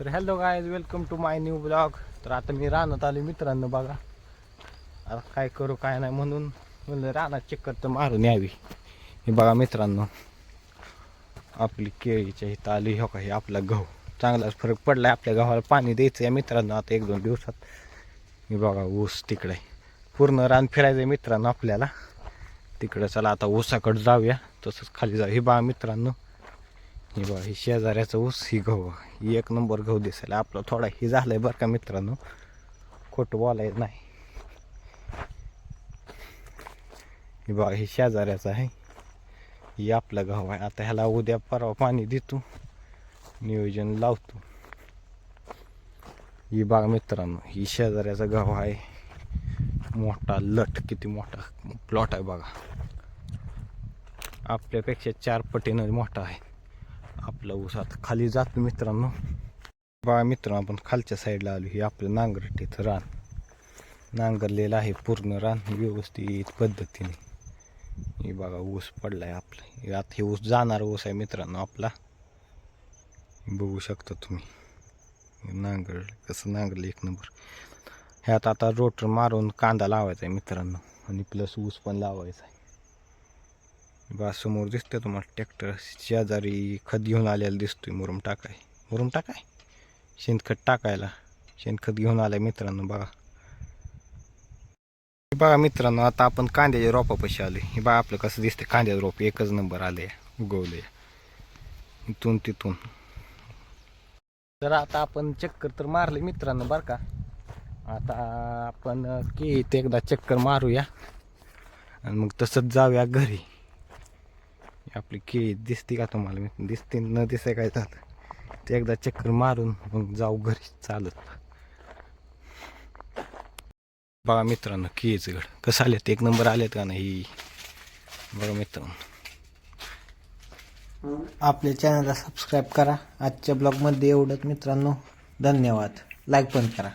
तर hello guys welcome to my new blog तर आता मी रानात आलो मित्रांनो बघा. आता काय करू काय नाही म्हणून म्हणलं रानात चक्कर तर मारून यावी. हे बघा मित्रांनो आपली केळीच्या इथं आली हो का हे आपला गहू. चांगलाच फरक पडलाय आपल्या गव्हाला पाणी द्यायचं आहे मित्रांनो आता एक दोन दिवसात. हे बघा ऊस तिकडे. पूर्ण रान फिरायचं आहे मित्रांनो आपल्याला. तिकडं चला आता ऊसाकडं जाऊया. तसंच खाली जाऊ हे बघा मित्रांनो. हे बघा ही शेजाऱ्याचं ऊस ही गहू. ही एक नंबर गहू दिसायला आपला थोडा ही झालाय बरं का मित्रांनो. खोटं बोलायचं नाही. हे बघा ही शेजाऱ्याचं आहे. ही आपला गहू आहे. आता ह्याला उद्या परवा पाणी देतो. नियोजन लावतो. ही बाग मित्रांनो ही शेजाऱ्याचा गहू आहे. मोठा लट किती मोठा प्लॉट आहे बघा. आपल्यापेक्षा चार पटीनं मोठा आहे. आपला ऊस आता खाली जातो मित्रांनो. बा मित्रांनो आपण खालच्या साईडला आलो. हे आपलं नांगरटीचं रान. नांगरलेलं आहे पूर्ण रान व्यवस्थित पद्धतीने. हे बघा ऊस पडलाय आपलं. हे आता हे ऊस जाणार ऊस आहे मित्रांनो आपला. बघू शकता तुम्ही. नांगर कसं नांगरलं एक नंबर. ह्यात आता रोटर मारून कांदा लावायचा आहे मित्रांनो. आणि प्लस ऊस पण लावायचा आहे. बा समोर दिसतंय तुम्हाला ट्रॅक्टर शेजारी खत घेऊन आलेला दिसतोय मुरुम टाकाय. मुरुम टाकाय? शेणखत टाकायला. शेणखत घेऊन आलाय मित्रांनो बघा. बघा मित्रांनो आता आपण कांद्याच्या रोपापाशी आले हे बघा आपलं कसं दिसतंय. कांद्याचं रोप एकच नंबर आले उगवले इथून तिथून. तर आता आपण चक्कर तर मारले मित्रांनो बरं का? आता आपण की ते एकदा चक्कर मारूया. आणि मग तसंच जाऊया घरी. आपली केळी दिसते का तुम्हाला? मी दिसते न दिसाय काय झालं ते एकदा चक्कर मारून मग जाऊ घरी चालत. बघा मित्रांनो केळीचं गड. कसं आलेत? एक नंबर आलेत का नाही? बघा मित्रांनो. आपल्या चॅनलला सबस्क्राईब करा. आजच्या ब्लॉगमध्ये एवढंच मित्रांनो. धन्यवाद. लाईक पण करा.